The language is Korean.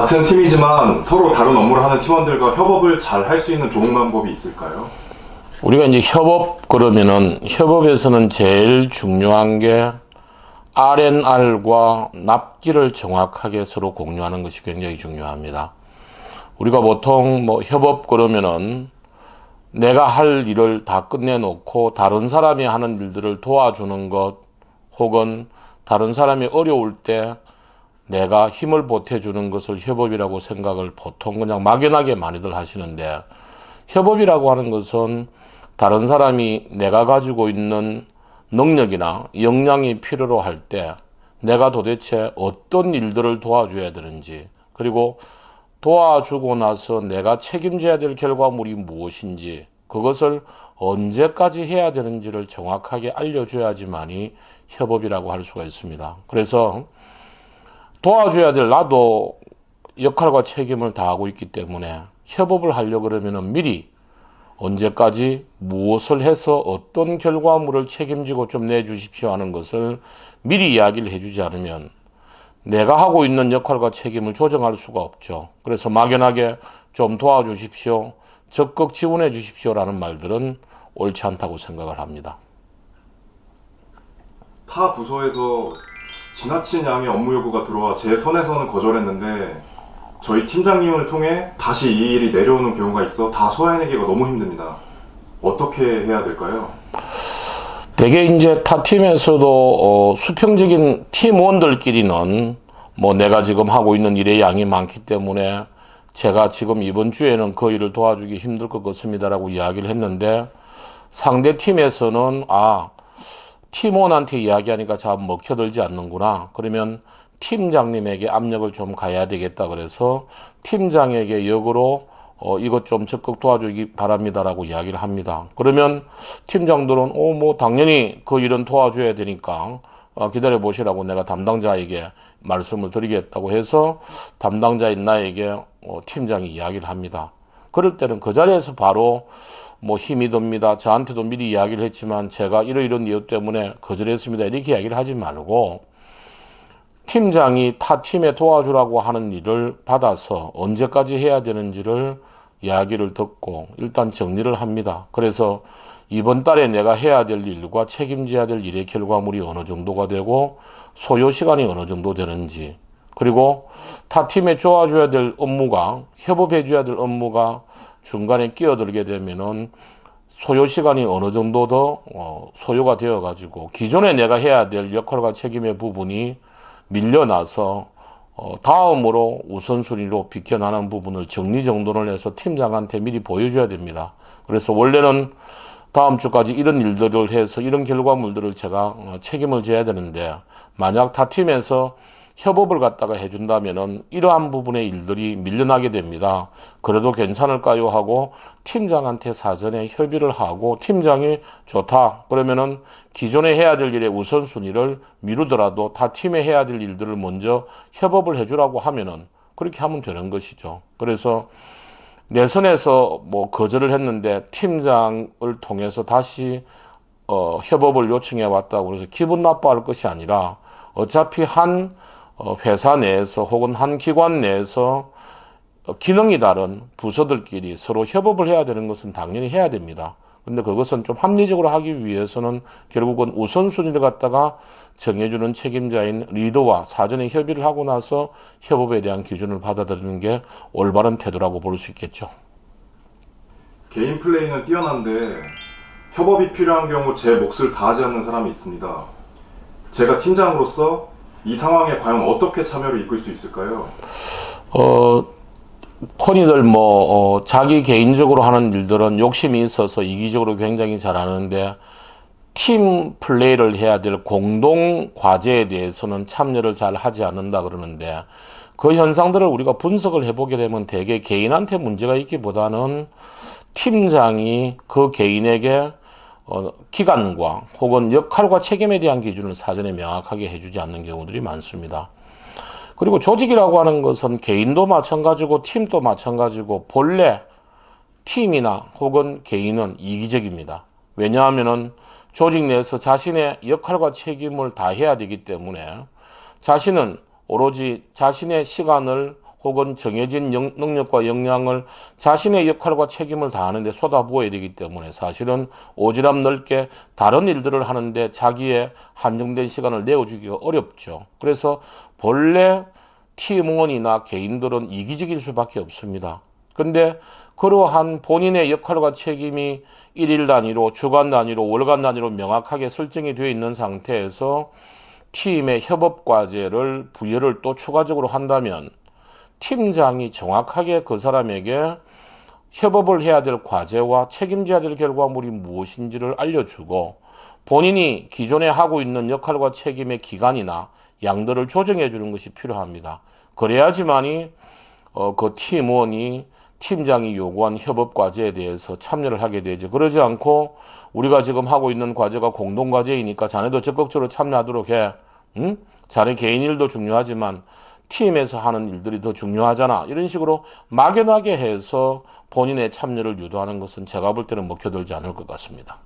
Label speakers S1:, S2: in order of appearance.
S1: 같은 팀이지만 서로 다른 업무를 하는 팀원들과 협업을 잘 할 수 있는 좋은 방법이 있을까요?
S2: 우리가 이제 협업 그러면은 협업에서는 제일 중요한 게 R&R과 납기를 정확하게 서로 공유하는 것이 굉장히 중요합니다. 우리가 보통 뭐 협업 그러면은 내가 할 일을 다 끝내놓고 다른 사람이 하는 일들을 도와주는 것 혹은 다른 사람이 어려울 때 내가 힘을 보태주는 것을 협업이라고 생각을 보통 그냥 막연하게 많이들 하시는데 협업이라고 하는 것은 다른 사람이 내가 가지고 있는 능력이나 역량이 필요로 할 때 내가 도대체 어떤 일들을 도와줘야 되는지 그리고 도와주고 나서 내가 책임져야 될 결과물이 무엇인지 그것을 언제까지 해야 되는지를 정확하게 알려줘야지만이 협업이라고 할 수가 있습니다. 그래서 도와줘야 될 나도 역할과 책임을 다하고 있기 때문에 협업을 하려 그러면은 미리 언제까지 무엇을 해서 어떤 결과물을 책임지고 좀 내주십시오 하는 것을 미리 이야기를 해주지 않으면 내가 하고 있는 역할과 책임을 조정할 수가 없죠. 그래서 막연하게 좀 도와주십시오, 적극 지원해 주십시오 라는 말들은 옳지 않다고 생각을 합니다.
S1: 타 부서에서 지나친 양의 업무 요구가 들어와 제 선에서는 거절했는데 저희 팀장님을 통해 다시 이 일이 내려오는 경우가 있어 다 소화해내기가 너무 힘듭니다. 어떻게 해야 될까요?
S2: 대개 이제 타 팀에서도 어, 수평적인 팀원들끼리는 뭐 내가 지금 하고 있는 일의 양이 많기 때문에 제가 지금 이번 주에는 그 일을 도와주기 힘들 것 같습니다라고 이야기를 했는데 상대 팀에서는 아 팀원한테 이야기하니까 잘 먹혀들지 않는구나. 그러면 팀장님에게 압력을 좀 가야 되겠다. 그래서 팀장에게 역으로 어, 이것 좀 적극 도와주기 바랍니다라고 이야기를 합니다. 그러면 팀장들은 어, 뭐 당연히 그 일은 도와줘야 되니까 어, 기다려 보시라고 내가 담당자에게 말씀을 드리겠다고 해서 담당자인 나에게 어, 팀장이 이야기를 합니다. 그럴 때는 그 자리에서 바로 뭐 힘이 듭니다. 저한테도 미리 이야기를 했지만 제가 이러이런 이유 때문에 거절했습니다. 이렇게 이야기를 하지 말고 팀장이 타 팀에 도와주라고 하는 일을 받아서 언제까지 해야 되는지를 이야기를 듣고 일단 정리를 합니다. 그래서 이번 달에 내가 해야 될 일과 책임져야 될 일의 결과물이 어느 정도가 되고 소요 시간이 어느 정도 되는지 그리고 타 팀에 도와줘야 될 업무가 협업해 줘야 될 업무가 중간에 끼어들게 되면은 소요 시간이 어느 정도 더 어, 소요가 되어 가지고 기존에 내가 해야 될 역할과 책임의 부분이 밀려나서 어, 다음으로 우선순위로 비켜나는 부분을 정리정돈을 해서 팀장한테 미리 보여줘야 됩니다. 그래서 원래는 다음 주까지 이런 일들을 해서 이런 결과물들을 제가 어, 책임을 져야 되는데 만약 타 팀에서 협업을 갖다가 해준다면은 이러한 부분의 일들이 밀려나게 됩니다. 그래도 괜찮을까요? 하고 팀장한테 사전에 협의를 하고 팀장이 좋다. 그러면은 기존에 해야 될 일의 우선순위를 미루더라도 타 팀에 해야 될 일들을 먼저 협업을 해주라고 하면은 그렇게 하면 되는 것이죠. 그래서 내 선에서 뭐 거절을 했는데 팀장을 통해서 다시 어, 협업을 요청해 왔다고 그래서 기분 나빠할 것이 아니라 어차피 한 어, 회사 내에서 혹은 한 기관 내에서 어, 기능이 다른 부서들끼리 서로 협업을 해야 되는 것은 당연히 해야 됩니다. 근데 그것은 좀 합리적으로 하기 위해서는 결국은 우선순위를 갖다가 정해주는 책임자인 리더와 사전에 협의를 하고 나서 협업에 대한 기준을 받아들이는 게 올바른 태도라고 볼 수 있겠죠.
S1: 개인 플레이는 뛰어난데 협업이 필요한 경우 제 몫을 다하지 않는 사람이 있습니다. 제가 팀장으로서 이 상황에 과연 어떻게 참여를 이끌 수 있을까요?
S2: 어, 혼이들 뭐, 어, 자기 개인적으로 하는 일들은 욕심이 있어서 이기적으로 굉장히 잘하는데, 팀 플레이를 해야 될 공동 과제에 대해서는 참여를 잘 하지 않는다 그러는데, 그 현상들을 우리가 분석을 해보게 되면 대개 개인한테 문제가 있기보다는 팀장이 그 개인에게 어, 기간과 혹은 역할과 책임에 대한 기준을 사전에 명확하게 해주지 않는 경우들이 많습니다. 그리고 조직이라고 하는 것은 개인도 마찬가지고 팀도 마찬가지고 본래 팀이나 혹은 개인은 이기적입니다. 왜냐하면은 조직 내에서 자신의 역할과 책임을 다 해야 되기 때문에 자신은 오로지 자신의 시간을 혹은 정해진 영- 능력과 역량을 자신의 역할과 책임을 다하는데 쏟아부어야 되기 때문에 사실은 오지랖 넓게 다른 일들을 하는데 자기의 한정된 시간을 내어주기가 어렵죠. 그래서 본래 팀원이나 개인들은 이기적일 수밖에 없습니다. 근데 그러한 본인의 역할과 책임이 일일 단위로, 주간 단위로, 월간 단위로 명확하게 설정이 되어 있는 상태에서 팀의 협업 과제를 부여를 또 추가적으로 한다면 팀장이 정확하게 그 사람에게 협업을 해야 될 과제와 책임져야 될 결과물이 무엇인지를 알려주고 본인이 기존에 하고 있는 역할과 책임의 기간이나 양들을 조정해 주는 것이 필요합니다. 그래야지만이 어, 그 팀원이 팀장이 요구한 협업 과제에 대해서 참여를 하게 되죠. 그러지 않고 우리가 지금 하고 있는 과제가 공동 과제이니까 자네도 적극적으로 참여하도록 해. 응? 자네 개인 일도 중요하지만 팀에서 하는 일들이 더 중요하잖아. 이런 식으로 막연하게 해서 본인의 참여를 유도하는 것은 제가 볼 때는 먹혀들지 않을 것 같습니다.